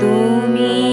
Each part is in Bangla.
তুমি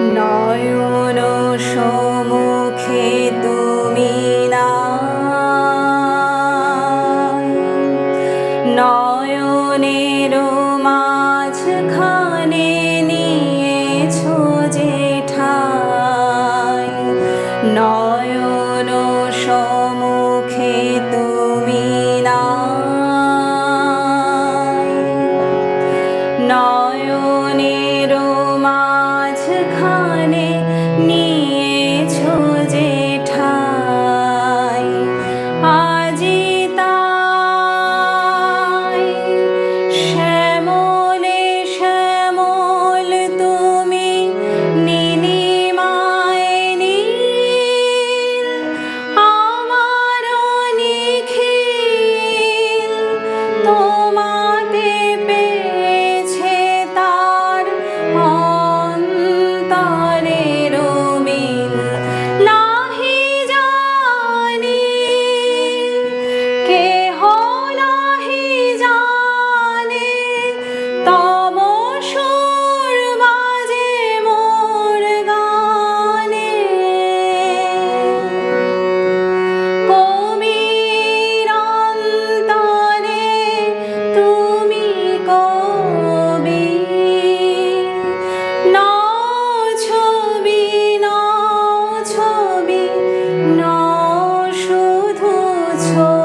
নয়ন সমুখে তুমি না। নয়নের মাঝখানে নিয়েছো যে ঠাই নয়ন সমুখে তুমি soul.